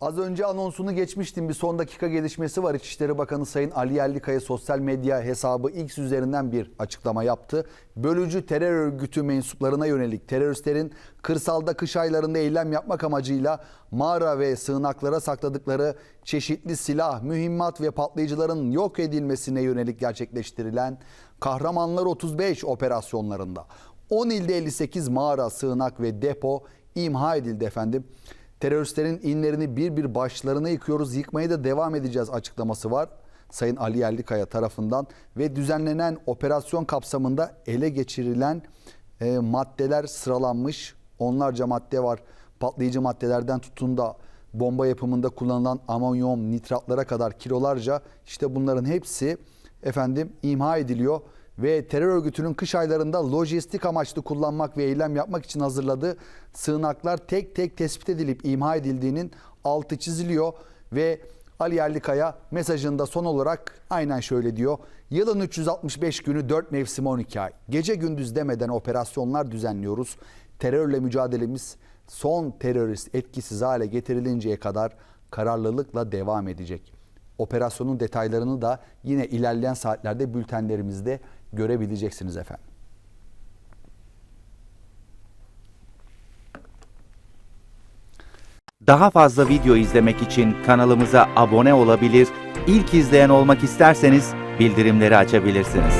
Az önce anonsunu geçmiştim. Bir son dakika gelişmesi var. İçişleri Bakanı Sayın Ali Yerlikaya sosyal medya hesabı X üzerinden bir açıklama yaptı. Bölücü terör örgütü mensuplarına yönelik teröristlerin kırsalda kış aylarında eylem yapmak amacıyla mağara ve sığınaklara sakladıkları çeşitli silah, mühimmat ve patlayıcıların yok edilmesine yönelik gerçekleştirilen Kahramanlar 35 operasyonlarında 10 ilde 58 mağara, sığınak ve depo imha edildi efendim. Teröristlerin inlerini bir bir başlarına yıkıyoruz, yıkmaya da devam edeceğiz açıklaması var. Sayın Ali Yerlikaya tarafından ve düzenlenen operasyon kapsamında ele geçirilen e, maddeler sıralanmış. Onlarca madde var. Patlayıcı maddelerden tutun da bomba yapımında kullanılan amonyum nitratlara kadar kilolarca işte bunların hepsi efendim imha ediliyor ve terör örgütünün kış aylarında lojistik amaçlı kullanmak ve eylem yapmak için hazırladığı sığınaklar tek tek tespit edilip imha edildiğinin altı çiziliyor ve Ali Yerlikaya mesajında son olarak aynen şöyle diyor. Yılın 365 günü 4 mevsim 12 ay. Gece gündüz demeden operasyonlar düzenliyoruz. Terörle mücadelemiz son terörist etkisiz hale getirilinceye kadar kararlılıkla devam edecek. Operasyonun detaylarını da yine ilerleyen saatlerde bültenlerimizde görebileceksiniz efendim. Daha fazla video izlemek için kanalımıza abone olabilir, ilk izleyen olmak isterseniz bildirimleri açabilirsiniz.